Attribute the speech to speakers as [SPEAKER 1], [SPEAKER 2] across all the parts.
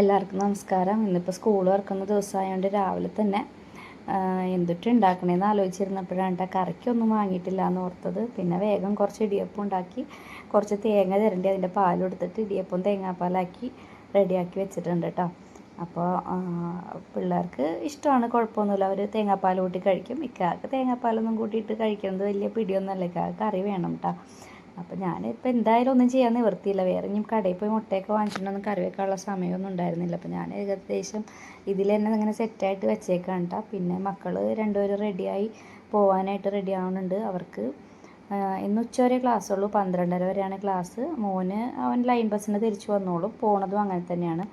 [SPEAKER 1] എല്ലാവർക്കും നമസ്കാരം. ഇന്നിപ്പോൾ സ്കൂൾ തുറക്കുന്ന ദിവസമായതുകൊണ്ട് രാവിലെ തന്നെ എന്തൊട്ട് ഉണ്ടാക്കണേന്ന് ആലോചിച്ചിരുന്നപ്പോഴാണ് കേട്ടോ കറിക്കൊന്നും വാങ്ങിയിട്ടില്ല എന്ന് ഓർത്തത്. പിന്നെ വേഗം കുറച്ച് ഇടിയപ്പം ഉണ്ടാക്കി കുറച്ച് തേങ്ങ ചിരണ്ടി അതിന്റെ പാലെടുത്തിട്ട് ഇടിയപ്പം തേങ്ങാപ്പാലാക്കി റെഡിയാക്കി വെച്ചിട്ടുണ്ട് കേട്ടോ അപ്പോൾ പിള്ളേർക്ക് ഇഷ്ടമാണ് കുഴപ്പമൊന്നുമില്ല. അവർ തേങ്ങാപ്പാൽ കൂട്ടി കഴിക്കും. മിക്കവാർക്ക് തേങ്ങാപ്പാലൊന്നും കൂട്ടിയിട്ട് കഴിക്കുന്നത് വലിയ പിടിയൊന്നുമല്ല. ഇക്കാർക്ക് കറി വേണം കേട്ടോ അപ്പോൾ ഞാനിപ്പോൾ എന്തായാലും ഒന്നും ചെയ്യാൻ നിവൃത്തിയില്ല. വേറെ ഇനി കടയിൽ പോയി മുട്ടയൊക്കെ വാങ്ങിച്ചിട്ടൊന്നും കറി വെക്കാനുള്ള സമയമൊന്നും ഉണ്ടായിരുന്നില്ല. അപ്പോൾ ഞാൻ ഏകദേശം ഇതിൽ തന്നെ ഇങ്ങനെ സെറ്റായിട്ട് വെച്ചേക്കാണ് കേട്ടോ പിന്നെ മക്കൾ രണ്ടുപേരും റെഡിയായി പോവാനായിട്ട് റെഡി ആവുന്നുണ്ട് അവർക്ക് ഇന്ന് ഉച്ച വരെ ക്ലാസ് ഉള്ളൂ. പന്ത്രണ്ടര വരെയാണ് ക്ലാസ് മോന് അവൻ ലൈൻ ബസ്സിന് തിരിച്ചു വന്നോളും. പോണതും അങ്ങനെ തന്നെയാണ്.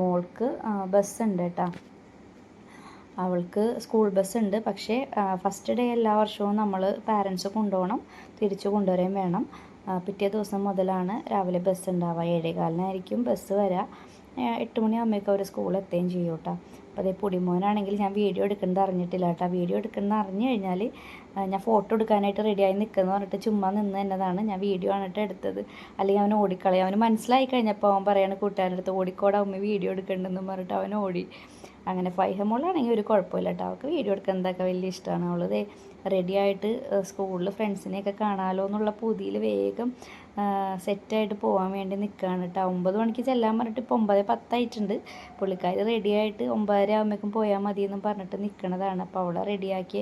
[SPEAKER 1] മോൾക്ക് ബസ് ഉണ്ട് കേട്ടോ അവൾക്ക് സ്കൂൾ ബസ് ഉണ്ട്. പക്ഷേ ഫസ്റ്റ് ഡേ എല്ലാ വർഷവും നമ്മൾ പാരൻസ് കൊണ്ടുപോകണം. തിരിച്ചു കൊണ്ടുവരുകയും വേണം. പിറ്റേ ദിവസം മുതലാണ് രാവിലെ ബസ് ഉണ്ടാവുക. ഏഴേകാലിനായിരിക്കും ബസ് വരിക എട്ട് മണിയാകുമ്പോഴേക്കും അവർ സ്കൂളിൽ എത്തുകയും ചെയ്യും കേട്ടോ. അപ്പോൾ അതേ പൊടിമോനാണെങ്കിൽ ഞാൻ വീഡിയോ എടുക്കുന്നത് അറിഞ്ഞിട്ടില്ല കേട്ടോ. വീഡിയോ എടുക്കുന്നത് അറിഞ്ഞു കഴിഞ്ഞാൽ ഞാൻ ഫോട്ടോ എടുക്കാനായിട്ട് റെഡിയായി നിൽക്കുന്നു പറഞ്ഞിട്ട് ചുമ്മാ നിന്ന് എന്നതാണ് ഞാൻ വീഡിയോ ആണിട്ട് എടുത്തത്. അല്ലെങ്കിൽ അവൻ ഓടിക്കളയും. അവന് മനസ്സിലായി കഴിഞ്ഞപ്പോൾ അവൻ പറയാണ് കൂട്ടുകാരുടെ അടുത്ത് ഓടിക്കോടാ ഉമ്മ വീഡിയോ എടുക്കണ്ടെന്ന് പറഞ്ഞിട്ട് അവൻ ഓടി. അങ്ങനെ ഫൈഹമോളാണെങ്കിൽ ഒരു കുഴപ്പമില്ല കേട്ടോ. അവൾക്ക് വീഡിയോ എടുക്കുന്നതൊക്കെ വലിയ ഇഷ്ടമാണ്. അവളത് റെഡി ആയിട്ട് സ്കൂളിൽ ഫ്രണ്ട്സിനെയൊക്കെ കാണാമല്ലോ എന്നുള്ള പുതിയിൽ വേഗം സെറ്റായിട്ട് പോകാൻ വേണ്ടി നിൽക്കുകയാണ് കേട്ടോ. ഒമ്പത് മണിക്ക് ചെല്ലാൻ പറഞ്ഞിട്ട് ഇപ്പോൾ ഒമ്പത് പത്തായിട്ടുണ്ട്. പുള്ളിക്കാരി റെഡിയായിട്ട് ഒമ്പതര ആകുമ്പോഴേക്കും പോയാൽ മതി എന്നും പറഞ്ഞിട്ട് നിൽക്കണതാണ് അപ്പോൾ അവളെ റെഡിയാക്കി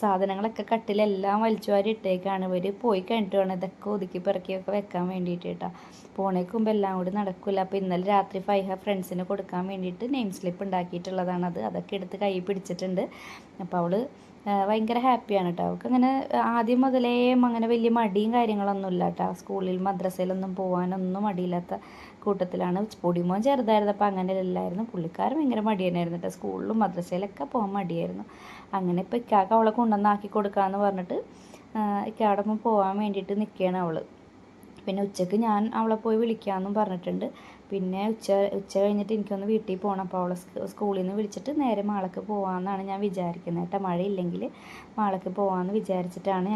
[SPEAKER 1] സാധനങ്ങളൊക്കെ കട്ടിലെല്ലാം വലിച്ചു വാരി ഇട്ടേക്കാണ്. ഇവർ പോയി കഴിഞ്ഞിട്ട് വേണം ഇതൊക്കെ ഒതുക്കി പിറക്കിയൊക്കെ വെക്കാൻ വേണ്ടിയിട്ട് കേട്ടോ. പോണേക്ക് മുമ്പ് എല്ലാം കൂടി നടക്കില്ല അപ്പോൾ ഇന്നലെ രാത്രി ഫൈഹ ഫ്രണ്ട്സിന് കൊടുക്കാൻ വേണ്ടിയിട്ട് നെയിം സ്ലിപ്പ് ഉണ്ടാക്കിയിട്ടുള്ളതാണത്. അതൊക്കെ എടുത്ത് കൈ പിടിച്ചിട്ടുണ്ട്. അപ്പോൾ അവൾ ഭയങ്കര ഹാപ്പിയാണ് കേട്ടോ അവൾക്ക് അങ്ങനെ ആദ്യം മുതലേ അങ്ങനെ വലിയ മടിയും കാര്യങ്ങളൊന്നും ഇല്ല കേട്ടോ സ്കൂളിൽ മദ്രസയിലൊന്നും പോകാനൊന്നും മടിയില്ലാത്ത കൂട്ടത്തിലാണ്. പൊടിമോൻ ചെറുതായിരുന്നപ്പോൾ അങ്ങനെ ഇല്ലായിരുന്നു. പുള്ളിക്കാരൻ ഭയങ്കര മടി തന്നെയായിരുന്നു കേട്ടോ സ്കൂളിലും മദ്രസയിലൊക്കെ പോകാൻ മടിയായിരുന്നു. അങ്ങനെ ഇപ്പോൾ ഇക്കാക്ക് അവളെ കൊണ്ടുവന്നാക്കി കൊടുക്കാമെന്ന് പറഞ്ഞിട്ട് ഇക്കാടൊപ്പം പോകാൻ വേണ്ടിയിട്ട് നിൽക്കുകയാണ് അവൾ പിന്നെ ഉച്ചയ്ക്ക് ഞാൻ അവളെ പോയി വിളിക്കാമെന്നും പറഞ്ഞിട്ടുണ്ട്. പിന്നെ ഉച്ച ഉച്ച കഴിഞ്ഞിട്ട് എനിക്കൊന്ന് വീട്ടിൽ പോകണം അപ്പോൾ അവളെ സ്കൂളിൽ നിന്ന് വിളിച്ചിട്ട് നേരെ മാളക്ക് പോകാമെന്നാണ് ഞാൻ വിചാരിക്കുന്നത് കേട്ടോ മഴയില്ലെങ്കിൽ മാളക്ക് പോകാമെന്ന് വിചാരിച്ചിട്ടാണ്